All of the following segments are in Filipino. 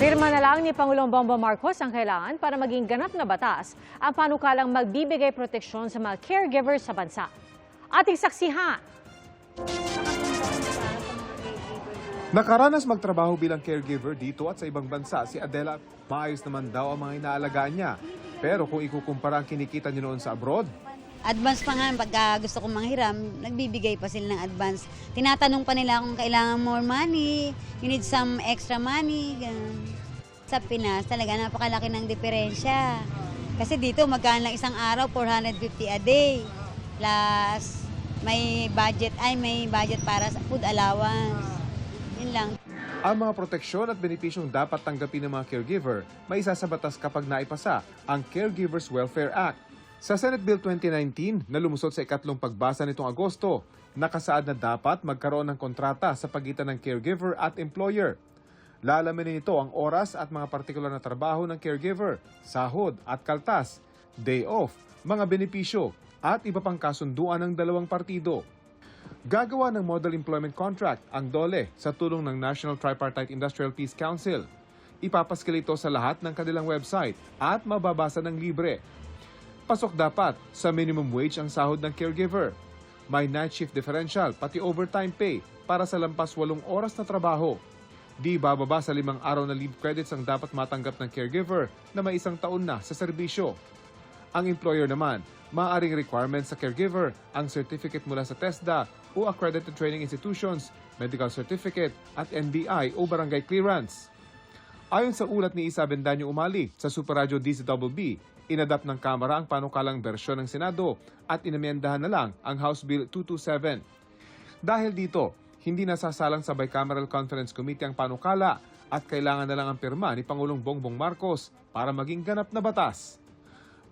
Pirma na lang ni Pangulong Bongbong Marcos ang kailangan para maging ganap na batas ang panukalang magbibigay proteksyon sa mga caregivers sa bansa. Ating saksihan. Nakaranas magtrabaho bilang caregiver dito at sa ibang bansa si Adela. Maayos naman daw ang mga inaalagaan niya. Pero kung ikukumpara ang kinikita niya noon sa abroad, Advance pa nga, pagka gusto kong manghiram, nagbibigay pa sila ng advance. Tinatanong pa nila kung kailangan more money, you need some extra money, ganun. Sa Pinas, talaga napakalaki ng diferensya. Kasi dito, magkano lang isang araw, 450 a day. Plus, may budget, ay may budget para sa food allowance. Yun lang. ang mga proteksyon at benepisyong dapat tanggapin ng mga caregiver may isa sa batas kapag naipasa ang Caregivers Welfare Act. Sa Senate Bill 2019 na lumusot sa ikatlong pagbasa nitong Agosto, nakasaad na dapat magkaroon ng kontrata sa pagitan ng caregiver at employer. Lalamin nito ang oras at mga partikular na trabaho ng caregiver, sahod at kaltas, day off, mga benepisyo at iba pang kasunduan ng dalawang partido. Gagawa ng Model Employment Contract ang DOLE sa tulong ng National Tripartite Industrial Peace Council. Ipapaskil ito sa lahat ng kanilang website at mababasa ng libre. Pasok dapat sa minimum wage ang sahod ng caregiver. May night shift differential pati overtime pay para sa lampas walong oras na trabaho. Di bababa sa limang araw na leave credits ang dapat matanggap ng caregiver na may isang taon na sa serbisyo. Ang employer naman, maaaring requirement sa caregiver ang certificate mula sa TESDA o accredited training institutions, medical certificate at NBI o barangay clearance. Ayon sa ulat ni Isa Bendanyo Umali sa Super Radio DCWB, inadapt ng Kamara ang panukalang bersyon ng Senado at inamyendahan na lang ang House Bill 227. Dahil dito, hindi nasasalang sa Bicameral Conference Committee ang panukala at kailangan na lang ang pirma ni Pangulong Bongbong Marcos para maging ganap na batas.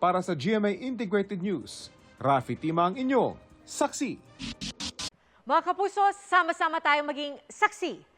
Para sa GMA Integrated News, Rafi Tima ang inyong saksi. Mga kapuso, sama-sama tayong maging saksi.